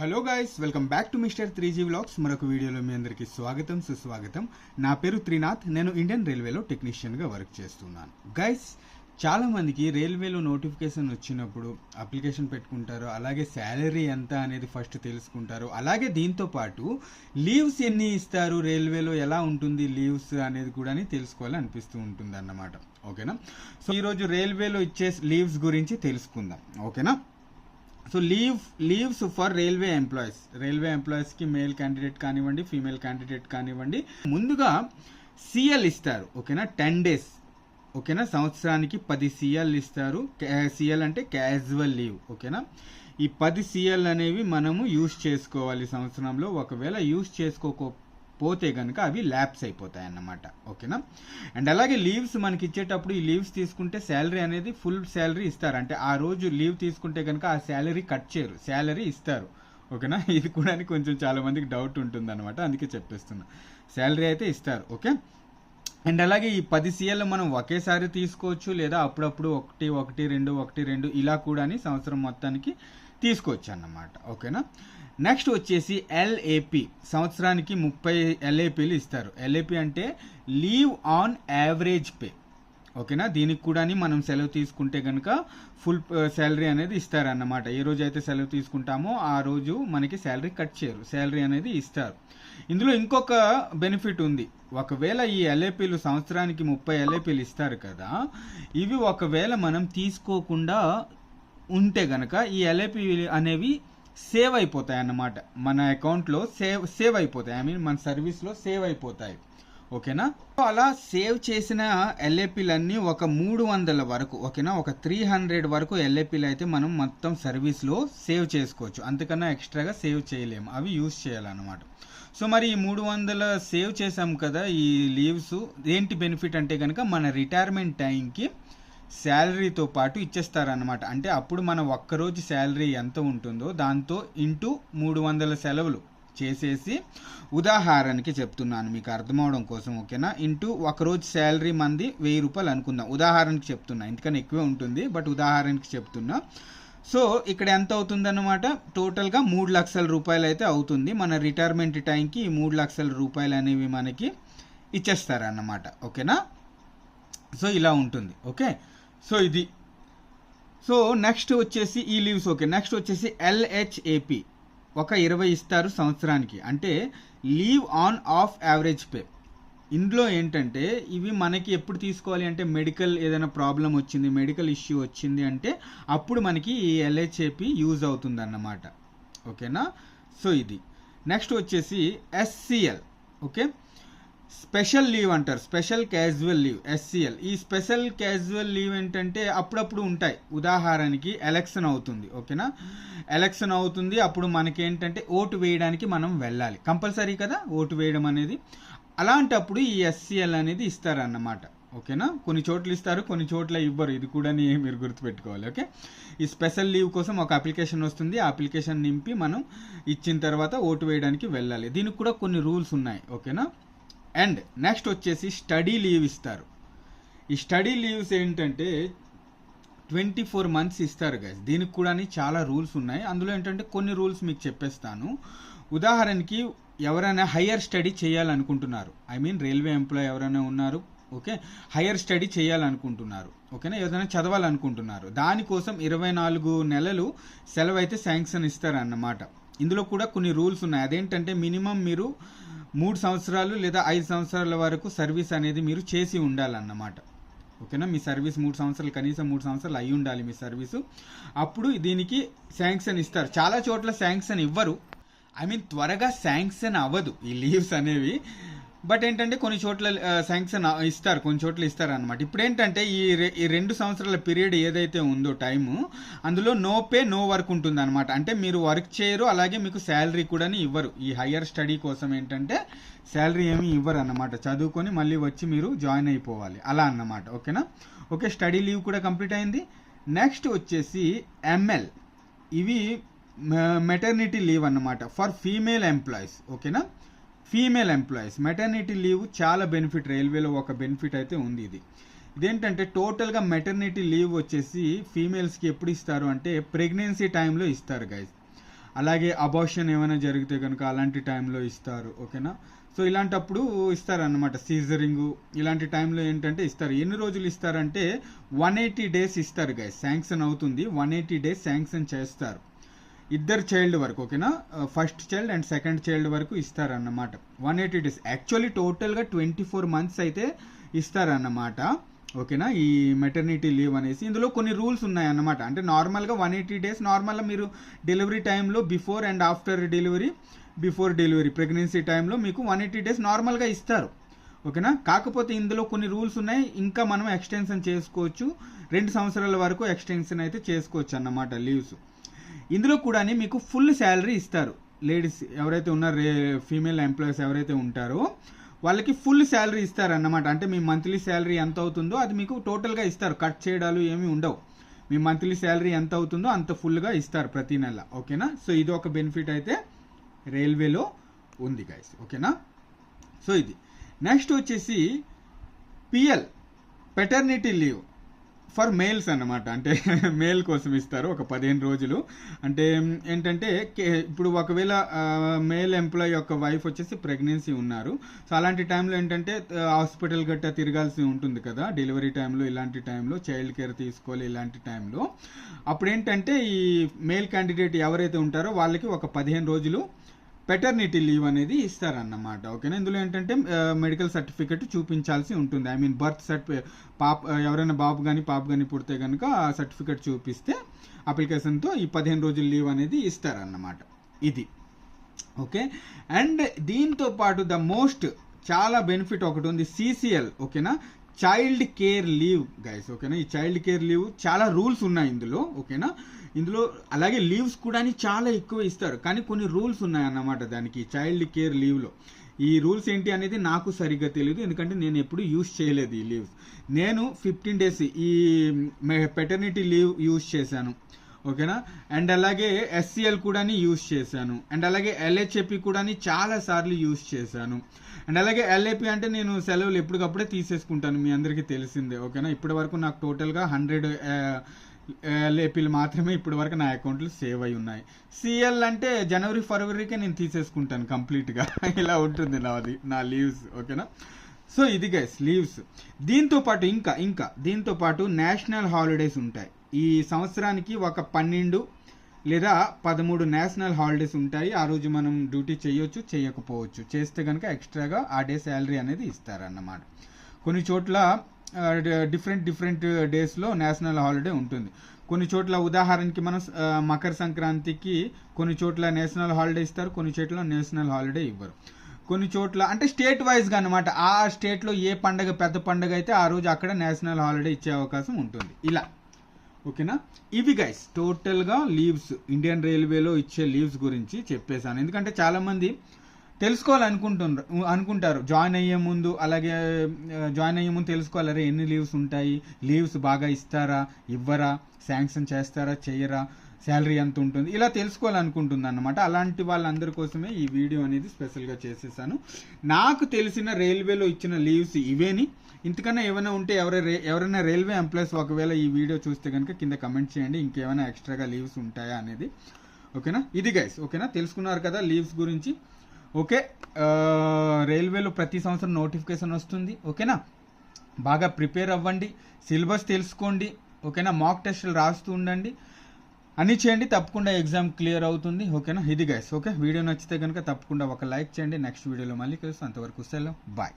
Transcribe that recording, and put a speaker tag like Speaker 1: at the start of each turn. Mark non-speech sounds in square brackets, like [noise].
Speaker 1: Hello guys welcome back to mister three G vlogs. మరొక వీడియోలో మీ అందరికీ స్వాగతం సుస్వాగతం. నా పేరు త్రినాథ్. నేను ఇండియన్ రైల్వేలో టెక్నీషియన్గా వర్క్ చేస్తున్నాను. గైస్ చాలా మందికి రైల్వేలో నోటిఫికేషన్ వచ్చినప్పుడు అప్లికేషన్ పెట్టుకుంటారు అలాగే శాలరీ ఎంత అనేది ఫస్ట్ తెలుసుకుంటారు. అలాగే దీంతో పాటు లీవ్స్ ఎన్ని ఇస్తారు రైల్వేలో ఎలా ఉంటుంది లీవ్స్ అనేది కూడా తెలుసుకోవాలి అనిపిస్తూ ఉంటుంది అన్నమాట ఓకేనా? సో ఈరోజు రైల్వేలో ఇచ్చే లీవ్స్ గురించి తెలుసుకుందాం. ఓకేనా? So leave leaves for railway employees railway ఎంప్లాయీస్కి మేల్ క్యాండిడేట్ కానివ్వండి ఫీమేల్ క్యాండిడేట్ కానివ్వండి. ముందుగా సిఎల్ ఇస్తారు ఓకేనా? టెన్ డేస్ ఓకేనా? సంవత్సరానికి పది సిఎల్ ఇస్తారు. సిఎల్ అంటే క్యాజువల్ లీవ్ ఓకేనా? ఈ పది సిఎల్ అనేవి మనము యూస్ చేసుకోవాలి సంవత్సరంలో. ఒకవేళ యూస్ చేసుకోక పోతే కనుక అవి ల్యాప్స్ అయిపోతాయి అన్నమాట ఓకేనా? అండ్ అలాగే లీవ్స్ మనకి ఇచ్చేటప్పుడు ఈ లీవ్స్ తీసుకుంటే శాలరీ అనేది ఫుల్ శాలరీ ఇస్తారు. అంటే ఆ రోజు లీవ్ తీసుకుంటే కనుక ఆ శాలరీ కట్ చేయరు. శాలరీ ఇస్తారు. ఓకేనా? [laughs] ఇది కూడా కొంచెం చాలా మందికి డౌట్ ఉంటుంది అనమాట అందుకే చెప్పేస్తున్నా. శాలరీ అయితే ఇస్తారు. ఓకే? అండ్ అలాగే ఈ పది సీఎల్ మనం ఒకేసారి తీసుకోవచ్చు లేదా అప్పుడప్పుడు ఒకటి ఒకటి రెండు ఒకటి రెండు ఇలా కూడా సంవత్సరం మొత్తానికి తీసుకొచ్చానమాట. ఓకేనా? నెక్స్ట్ వచ్చేసి ఎల్ఏపి. సంవత్సరానికి ముప్పై ఎల్ఏపీలు ఇస్తారు. ఎల్ఏపి అంటే లీవ్ ఆన్ యావరేజ్ పే. ఓకేనా? దీనికి కూడా మనం సెలవు తీసుకుంటే కనుక ఫుల్ శాలరీ అనేది ఇస్తారన్నమాట. ఏ రోజు అయితే సెలవు తీసుకుంటామో ఆ రోజు మనకి శాలరీ కట్ చేయరు. శాలరీ అనేది ఇస్తారు. ఇందులో ఇంకొక బెనిఫిట్ ఉంది. ఒకవేళ ఈ ఎల్ఏపీలు సంవత్సరానికి ముప్పై ఎల్ఏపీలు ఇస్తారు కదా ఇవి ఒకవేళ మనం తీసుకోకుండా ఉంటే గనక ఈ ఎల్ఏపీ అనేవి సేవ్ అయిపోతాయి అన్నమాట. మన అకౌంట్లో సేవ్ సేవ్ అయిపోతాయి. ఐ మీన్ మన సర్వీస్లో సేవ్ అయిపోతాయి. ఓకేనా? సో అలా సేవ్ చేసిన ఎల్ఏపీలన్నీ ఒక మూడు వందల వరకు ఓకేనా? ఒక త్రీ హండ్రెడ్ వరకు ఎల్ఏపీలు అయితే మనం మొత్తం సర్వీస్లో సేవ్ చేసుకోవచ్చు. అంతకన్నా ఎక్స్ట్రాగా సేవ్ చేయలేము అవి యూజ్ చేయాలన్నమాట. సో మరి ఈ మూడు వందల సేవ్ చేసాం కదా ఈ లీవ్స్. ఏంటి బెనిఫిట్ అంటే కనుక మన రిటైర్మెంట్ టైంకి శాలరీతో పాటు ఇచ్చేస్తారనమాట అంటే అప్పుడు మన ఒక్కరోజు శాలరీ ఎంత ఉంటుందో దాంతో ఇంటూ మూడు వందల సెలవులు చేసేసి ఉదాహరణకి చెప్తున్నాను. మీకు అర్థమవడం కోసం ఓకేనా? ఇంటూ ఒకరోజు శాలరీ మంది వెయ్యి రూపాయలు అనుకుందాం. ఉదాహరణకి చెప్తున్నా. ఎందుకని ఎక్కువే ఉంటుంది బట్ ఉదాహరణకి చెప్తున్నా. సో ఇక్కడ ఎంత అవుతుందన్నమాట? టోటల్గా మూడు లక్షల రూపాయలు అయితే అవుతుంది. మన రిటైర్మెంట్ టైంకి ఈ మూడు లక్షల రూపాయలు అనేవి మనకి ఇచ్చేస్తారన్నమాట. ఓకేనా? సో ఇలా ఉంటుంది. ఓకే? సో ఇది. సో నెక్స్ట్ వచ్చేసి ఈ లీవ్స్ ఓకే నెక్స్ట్ వచ్చేసి ఎల్హెచ్ఏపి. ఒక ఇరవై ఇస్తారు సంవత్సరానికి. అంటే leave on half average pay. ఇందులో ఏంటంటే ఇవి మనకి ఎప్పుడు తీసుకోవాలి అంటే మెడికల్ ఏదైనా ప్రాబ్లం వచ్చింది మెడికల్ ఇష్యూ వచ్చింది అంటే అప్పుడు మనకి ఈ ఎల్హెచ్ఏపి యూజ్ అవుతుంది అన్నమాట ఓకేనా? సో ఇది. నెక్స్ట్ వచ్చేసి ఎస్సిఎల్. ఓకే? స్పెషల్ లీవ్ అంటారు. Special casual leave SCL. ఈ స్పెషల్ క్యాజువల్ లీవ్ ఏంటంటే అప్పుడప్పుడు ఉంటాయి. ఉదాహరణకి ఎలక్షన్ అవుతుంది ఓకేనా? ఎలక్షన్ అవుతుంది అప్పుడు మనకి ఏంటంటే ఓటు వేయడానికి మనం వెళ్ళాలి. కంపల్సరీ కదా ఓటు వేయడం అనేది. అలాంటప్పుడు ఈ ఎస్సీఎల్ అనేది ఇస్తారన్నమాట ఓకేనా? కొన్ని చోట్ల ఇస్తారు కొన్ని చోట్ల ఇవ్వరు. ఇది కూడా మీరు గుర్తుపెట్టుకోవాలి ఓకే? ఈ స్పెషల్ లీవ్ కోసం ఒక అప్లికేషన్ వస్తుంది. ఆ అప్లికేషన్ నింపి మనం ఇచ్చిన తర్వాత ఓటు వేయడానికి వెళ్ళాలి. దీనికి కూడా కొన్ని రూల్స్ ఉన్నాయి ఓకేనా? అండ్ నెక్స్ట్ వచ్చేసి స్టడీ లీవ్ ఇస్తారు. ఈ స్టడీ లీవ్స్ ఏంటంటే ట్వంటీ ఫోర్ మంత్స్ ఇస్తారు గైస్ దీనికి కూడా చాలా రూల్స్ ఉన్నాయి. అందులో ఏంటంటే కొన్ని రూల్స్ మీకు చెప్పేస్తాను. ఉదాహరణకి ఎవరైనా హయ్యర్ స్టడీ చేయాలనుకుంటున్నారు. ఐ మీన్ రైల్వే ఎంప్లాయ్ ఎవరైనా ఉన్నారు ఓకే? హయ్యర్ స్టడీ చేయాలనుకుంటున్నారు ఓకేనా? ఏదైనా చదవాలనుకుంటున్నారు. దానికోసం ఇరవై నాలుగు నెలలు సెలవు అయితే శాంక్షన్ ఇస్తారన్నమాట. ఇందులో కూడా కొన్ని రూల్స్ ఉన్నాయి. అదేంటంటే మినిమం మీరు మూడు సంవత్సరాలు లేదా ఐదు సంవత్సరాల వరకు సర్వీస్ అనేది మీరు చేసి ఉండాలన్నమాట. ఓకేనా? మీ సర్వీస్ మూడు సంవత్సరాలు కనీసం మూడు సంవత్సరాలు అయి ఉండాలి మీ సర్వీసు. అప్పుడు దీనికి శాంక్షన్ ఇస్తారు. చాలా చోట్ల శాంక్షన్ ఇవ్వరు. ఐ మీన్ త్వరగా శాంక్షన్ అవ్వదు ఈ లీవ్స్ అనేవి. బట్ ఏంటంటే కొన్ని చోట్ల శాంక్షన్ ఇస్తారు కొన్ని చోట్ల ఇస్తారు అనమాట ఇప్పుడు ఏంటంటే ఈ ఈ రెండు సంవత్సరాల పీరియడ్ ఏదైతే ఉందో టైము అందులో నో పే నో వర్క్ ఉంటుంది అనమాట అంటే మీరు వర్క్ చేయరు అలాగే మీకు శాలరీ కూడా ఇవ్వరు. ఈ హయ్యర్ స్టడీ కోసం ఏంటంటే శాలరీ ఏమీ ఇవ్వరు అన్నమాట చదువుకొని మళ్ళీ వచ్చి మీరు జాయిన్ అయిపోవాలి. అలా అన్నమాట. ఓకేనా? ఓకే స్టడీ లీవ్ కూడా కంప్లీట్ అయింది. నెక్స్ట్ వచ్చేసి ఎంఎల్ ఇవి మెటర్నిటీ లీవ్ అన్నమాట. ఫర్ ఫీమేల్ ఎంప్లాయీస్ ఓకేనా? ఫీమేల్ ఎంప్లాయీస్ మెటర్నిటీ లీవ్ చాలా బెనిఫిట్ రైల్వేలో ఒక బెనిఫిట్ అయితే ఉంది ఇది. ఇదేంటంటే టోటల్గా మెటర్నిటీ లీవ్ వచ్చేసి ఫీమేల్స్కి ఎప్పుడు ఇస్తారు అంటే ప్రెగ్నెన్సీ టైంలో ఇస్తారు గైజ్ అలాగే అబార్షన్ ఏమైనా జరిగితే కనుక అలాంటి టైంలో ఇస్తారు ఓకేనా సో ఇలాంటప్పుడు ఇస్తారనమాట సీజరింగ్ ఇలాంటి టైంలో ఏంటంటే ఇస్తారు. ఎన్ని రోజులు ఇస్తారంటే వన్ ఎయిటీ డేస్ ఇస్తారు గైస్ శాంక్షన్ అవుతుంది. వన్ ఎయిటీ డేస్ శాంక్షన్ చేస్తారు. ఇద్దరు చైల్డ్ వరకు ఓకేనా? First child and second child వరకు ఇస్తారన్నమాట. One eighty days. యాక్చువల్లీ టోటల్గా ట్వంటీ ఫోర్ మంత్స్ అయితే ఇస్తారన్నమాట ఓకేనా? ఈ మెటర్నిటీ లీవ్ అనేసి. ఇందులో కొన్ని రూల్స్ ఉన్నాయన్నమాట. అంటే నార్మల్గా వన్ ఎయిటీ డేస్ నార్మల్గా మీరు డెలివరీ టైంలో before and after delivery before delivery pregnancy టైంలో మీకు వన్ ఎయిటీ డేస్ నార్మల్గా ఇస్తారు ఓకేనా? కాకపోతే ఇందులో కొన్ని రూల్స్ ఉన్నాయి. ఇంకా మనం ఎక్స్టెన్షన్ చేసుకోవచ్చు. రెండు సంవత్సరాల వరకు ఎక్స్టెన్షన్ అయితే చేసుకోవచ్చు అన్నమాట లీవ్స్. ఇందులో కూడా మీకు ఫుల్ శాలరీ ఇస్తారు. లేడీస్ ఎవరైతే ఉన్నారో ఫీమేల్ ఎంప్లాయీస్ ఎవరైతే ఉంటారో వాళ్ళకి ఫుల్ శాలరీ ఇస్తారు అన్నమాట అంటే మీ మంత్లీ శాలరీ ఎంత అవుతుందో అది మీకు టోటల్గా ఇస్తారు. కట్ చేయడాలు ఏమీ ఉండవు. మీ మంత్లీ శాలరీ ఎంత అవుతుందో అంత ఫుల్గా ఇస్తారు ప్రతి నెల. ఓకేనా? సో ఇది ఒక బెనిఫిట్ అయితే రైల్వేలో ఉంది గైస్ ఓకేనా? సో ఇది. నెక్స్ట్ వచ్చేసి PL paternity leave for males అన్నమాట. అంటే [laughs] మేల్ కోసం ఇస్తారు ఒక పదిహేను రోజులు. అంటే ఏంటంటే ఇప్పుడు ఒకవేళ మేల్ ఎంప్లాయ్ యొక్క వైఫ్ వచ్చేసి ప్రెగ్నెన్సీ ఉన్నారు. సో అలాంటి టైంలో ఏంటంటే హాస్పిటల్ గట్టా తిరగాల్సి ఉంటుంది కదా. డెలివరీ టైంలో ఇలాంటి టైంలో చైల్డ్ కేర్ తీసుకోవాలి ఇలాంటి టైంలో. అప్పుడు ఏంటంటే ఈ మేల్ క్యాండిడేట్ ఎవరైతే ఉంటారో వాళ్ళకి ఒక పదిహేను రోజులు పెటర్నిటీ లీవ్ అనేది ఇస్తారన్నమాట ఓకేనా? ఇందులో ఏంటంటే మెడికల్ సర్టిఫికెట్ చూపించాల్సి ఉంటుంది. ఐ మీన్ బర్త్ సర్టిఫికే పాప ఎవరైనా బాబు కానీ పాప కానీ పుడితే కనుక ఆ సర్టిఫికెట్ చూపిస్తే అప్లికేషన్తో ఈ పదిహేను రోజుల లీవ్ అనేది ఇస్తారన్నమాట. ఇది. ఓకే? అండ్ దీంతో పాటు ద మోస్ట్ చాలా బెనిఫిట్ ఒకటి ఉంది సిసిఎల్ ఓకేనా? చైల్డ్ కేర్ లీవ్ గైస్ ఓకేనా? ఈ చైల్డ్ కేర్ లీవ్ చాలా రూల్స్ ఉన్నాయి ఇందులో ఓకేనా? ఇందులో అలాగే లీవ్స్ కూడా చాలా ఎక్కువ ఇస్తారు. కానీ కొన్ని రూల్స్ ఉన్నాయి అన్నమాట దానికి చైల్డ్ కేర్ లీవ్లో. ఈ రూల్స్ ఏంటి అనేది నాకు సరిగ్గా తెలియదు ఎందుకంటే నేను ఎప్పుడు యూస్ చేయలేదు ఈ లీవ్స్. నేను ఫిఫ్టీన్ డేస్ ఈ పెటర్నిటీ లీవ్ యూస్ చేశాను. ఓకేనా? అండ్ అలాగే ఎస్సీఎల్ కూడా యూస్ చేశాను. అండ్ అలాగే ఎల్హెచ్ఏపి కూడా చాలా సార్లు యూస్ చేశాను. అండ్ అలాగే ఎల్ఏపి అంటే నేను సెలవులు ఎప్పటికప్పుడే తీసేసుకుంటాను. మీ అందరికీ తెలిసిందే. ఓకేనా? ఇప్పటి వరకు నాకు టోటల్గా హండ్రెడ్ ఎల్ఏపీలు మాత్రమే ఇప్పటి వరకు నా అకౌంట్లో సేవ్ అయి ఉన్నాయి. సిఎల్ అంటే జనవరి ఫిబ్రవరికే నేను తీసేసుకుంటాను కంప్లీట్గా. [laughs] ఇలా ఉంటుంది నాది నా లీవ్స్ ఓకేనా? సో ఇది గైస్ లీవ్స్. దీంతో పాటు ఇంకా ఇంకా దీంతో పాటు నేషనల్ హాలిడేస్ ఉంటాయి. ఈ సంవత్సరానికి ఒక పన్నెండు లేదా పదమూడు నేషనల్ హాలిడేస్ ఉంటాయి. ఆ రోజు మనం డ్యూటీ చేయొచ్చు చేయకపోవచ్చు. చేస్తే కనుక ఎక్స్ట్రాగా ఆ డే శాలరీ అనేది ఇస్తారన్నమాట. కొన్ని చోట్ల డిఫరెంట్ డిఫరెంట్ డేస్లో నేషనల్ హాలిడే ఉంటుంది. కొన్ని చోట్ల ఉదాహరణకి మనం మకర సంక్రాంతికి కొన్ని చోట్ల నేషనల్ హాలిడే ఇస్తారు కొన్ని చోట్ల నేషనల్ హాలిడే ఇవ్వరు. కొన్ని చోట్ల అంటే స్టేట్ వైజ్గా అనమాట ఆ స్టేట్లో ఏ పండగ పెద్ద పండగ అయితే ఆ రోజు అక్కడ నేషనల్ హాలిడే ఇచ్చే అవకాశం ఉంటుంది. ఇలా. ఓకేనా? ఇవి గైస్ టోటల్గా లీవ్స్ ఇండియన్ రైల్వేలో ఇచ్చే లీవ్స్ గురించి చెప్పేశాను. ఎందుకంటే చాలామంది తెలుసుకోవాలనుకుంటున్నారు అనుకుంటారు. జాయిన్ అయ్యే ముందు అలాగే జాయిన్ అయ్యే ముందు తెలుసుకోవాలి. అరే ఎన్ని లీవ్స్ ఉంటాయి? లీవ్స్ బాగా ఇస్తారా? ఇవ్వరా? శాంక్షన్ చేస్తారా? చేయరా శాలరీ ఎంత ఉంటుంది? ఇలా తెలుసుకోవాలనుకుంటుంది అనమాట అలాంటి వాళ్ళందరి కోసమే ఈ వీడియో అనేది స్పెషల్గా చేసేసాను. నాకు తెలిసిన రైల్వేలో ఇచ్చిన లీవ్స్ ఇవేని. ఇంతకన్నా ఏమైనా ఉంటే ఎవరైనా ఎవరైనా రైల్వే ఎంప్లాయీస్ ఒకవేళ ఈ వీడియో చూస్తే కనుక కింద కమెంట్ చేయండి. ఇంకేమైనా ఎక్స్ట్రాగా లీవ్స్ ఉంటాయా అనేది. ఓకేనా? ఇది గైస్ ఓకేనా? తెలుసుకున్నారు కదా లీవ్స్ గురించి. ఓకే. రైల్వేలో ప్రతి సంవత్సరం నోటిఫికేషన్ వస్తుంది. ఓకేనా? బాగా ప్రిపేర్ అవ్వండి. సిలబస్ తెలుసుకోండి. ఓకేనా? మాక్ టెస్టులు రాస్తూ ఉండండి. అన్ని చేయండి. తప్పకుండా ఎగ్జామ్ క్లియర్ అవుతుంది. ఓకేనా? ఇది గైస్ ఓకే? వీడియో నచ్చితే కనుక తప్పకుండా ఒక లైక్ చేయండి. నెక్స్ట్ వీడియోలో మళ్ళీ కలుస్తాం. అంతవరకు సెలవు. బాయ్.